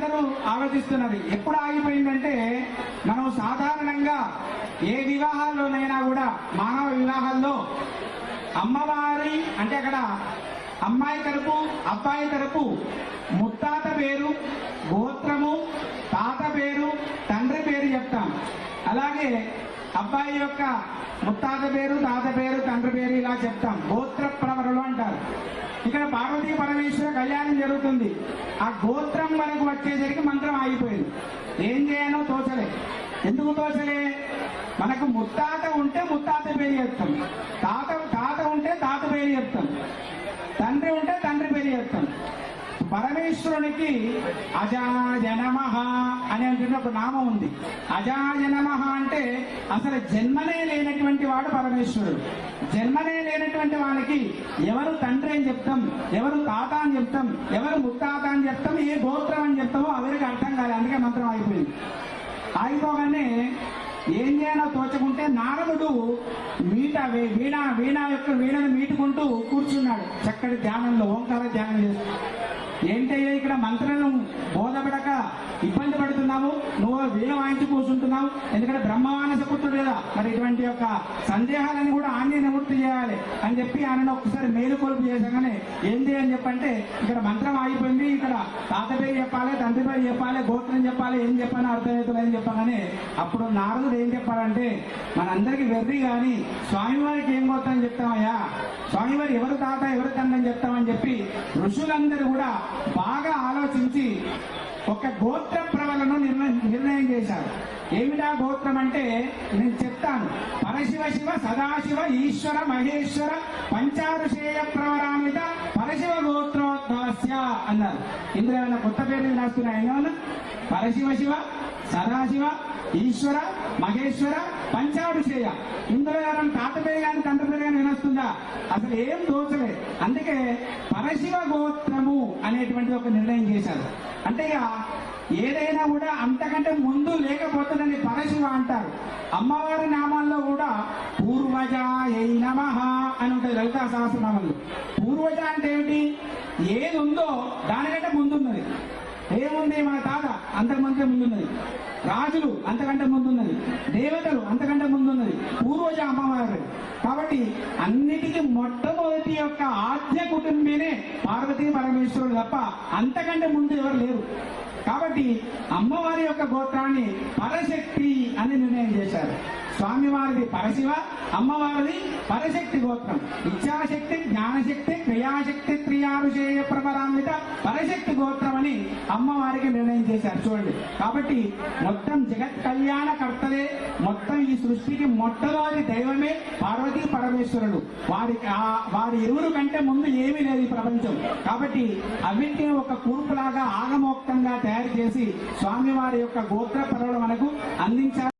అందరూ ఆలోచిస్తున్నది. ఎప్పుడు ఆగిపోయిందంటే మనం సాధారణంగా ఏ వివాహాల్లోనైనా కూడా మానవ వివాహాల్లో అమ్మవారి అంటే అక్కడ అమ్మాయి తరపు అబ్బాయి తరపు ముత్తాత పేరు గోత్రము తాత పేరు తండ్రి పేరు చెప్తాం. అలాగే అబ్బాయి యొక్క ముత్తాత పేరు తాత పేరు తండ్రి పేరు ఇలా చెప్తాం. గోత్ర ప్రవరులు అంటారు. ఇక్కడ పార్వతీ పరమేశ్వర కళ్యాణం జరుగుతుంది. ఆ గోత్రం మనకు వచ్చేసరికి మంత్రం ఆగిపోయింది. ఏం చేయాలో తోచలే. ఎందుకు తోచలే? మనకు ముత్తాత ఉంటే ముత్తాత పేరు చెప్తాం. తాత తాత ఉంటే తాత పేరు చెప్తాం. తండ్రి ఉంటే తండ్రి పరమేశ్వరునికి అజాజనమ అని అంటున్న ఒక నామం ఉంది. అజాజనమ అంటే అసలు జన్మనే లేనటువంటి వాడు పరమేశ్వరుడు. జన్మనే లేనటువంటి వానికి ఎవరు తండ్రి అని చెప్తాం ఎవరు తాత అని చెప్తాం ఎవరు ముత్తాత అని చెప్తాం ఏ గోత్రం అని చెప్తామో ఎవరికి అర్థం కాదు అందుకే మంత్రం అయిపోయింది ఆగిపోగానే ఏం చేయాలో తోచకుంటే నారదుడు మీట వీ- వీణ వీణ యొక్క వీణను మీటుకుంటూ కూర్చున్నాడు. చక్కటి ధ్యానంలో ఓంకార ధ్యానం చేస్తూ. ఏంటయ్యా ఇక్కడ మంత్రాలను బోధపడక ఇబ్బంది పడుతున్నావు? నువ్వు వీణ వాయించి కూర్చుంటున్నావు. ఎందుకంటే బ్రహ్మవానస పుత్రుడు కదా. మరి ఇటువంటి యొక్క సందేహాలను కూడా ఆన్నే నివృత్తి చేయాలి అని చెప్పి ఆయన ఒకసారి మేలుకొలుపు చేశాగానే ఏంది అని చెప్పంటే ఇక్కడ మంత్రం ఆగిపోయింది. ఇక్కడ తాత పేరు చెప్పాలి తండ్రి పేరు చెప్పాలి గోత్రం చెప్పాలి ఏం చెప్పాలని అర్థమవుతుందని అని చెప్పగానే అప్పుడు నారదుడు ఏం చెప్పాలంటే మనందరికీ వెర్రి కానీ స్వామివారికి ఏం గోత్రం చెప్తామయ్యా? స్వామివారి ఎవరు తాత ఎవరు తండ్రి అని చెప్తామని చెప్పి ఋషులందరూ కూడా బాగా ఆలోచించి ఒక గోత్ర ప్రవలను నిర్ణయం నిర్ణయం చేశారు. ఏమిటా గోత్రం అంటే నేను చెప్తాను. పరశివ శివ సదాశివ ఈశ్వర మహేశ్వర పంచారుషేయ ప్రవరామిత పరశివ గోత్రోద్భవస్య అన్నారు. ఇందులో ఏమైనా కొత్త పేర్లు రాస్తున్నాయి? పరశివ శివ సదాశివ ఈశ్వర మహేశ్వర పంచాభిషేయ ఇందులో ఎవరైనా తాత పేరు కానీ తండ్రి కానీ వినొస్తుందా? అసలు ఏం దోచలే. అందుకే పరశివ గోత్రము అనేటువంటి ఒక నిర్ణయం చేశారు. అంటే ఇక ఏదైనా కూడా అంతకంటే ముందు లేకపోతుందని పరశివ అంటారు. అమ్మవారి నామాల్లో కూడా పూర్వజాయ నమ అని ఉంటుంది లలితా సహస్రనామంలో. పూర్వజ అంటే ఏమిటి? ఏది ఉందో దానికంటే ముందున్నది. ఏముంది మన తాత అంతకుమంటే ముందున్నది. రాజులు అంతకంటే ముందున్నది. దేవతలు అంతకంటే ముందున్నది. పూర్వజ అమ్మవారు. కాబట్టి అన్నిటికీ మొట్టమొదటి యొక్క ఆద్య కుటుంబీనే పార్వతీ పరమేశ్వరుడు తప్ప అంతకంటే ముందు ఎవరు లేరు. కాబట్టి అమ్మవారి యొక్క గోత్రాన్ని పరశక్తి అని నిర్ణయం చేశారు. స్వామివారిది పరశివ అమ్మవారిది పరశక్తి గోత్రం. ఇచ్చాశక్తి గోత్రం అని అమ్మవారికి నిర్ణయం చేశారు. చూడండి. కాబట్టి మొత్తం జగత్ కళ్యాణ కర్తలే మొత్తం ఈ సృష్టికి మొట్టమొదటి దైవమే పార్వతీ పరమేశ్వరుడు. వారి వారి ఇరువురు కంటే ముందు ఏమీ లేదు ఈ ప్రపంచం. కాబట్టి అవింటిని ఒక కూర్పులాగా ఆగమోక్తంగా తయారు చేసి స్వామివారి యొక్క గోత్ర పర్వలు మనకు అందించారు.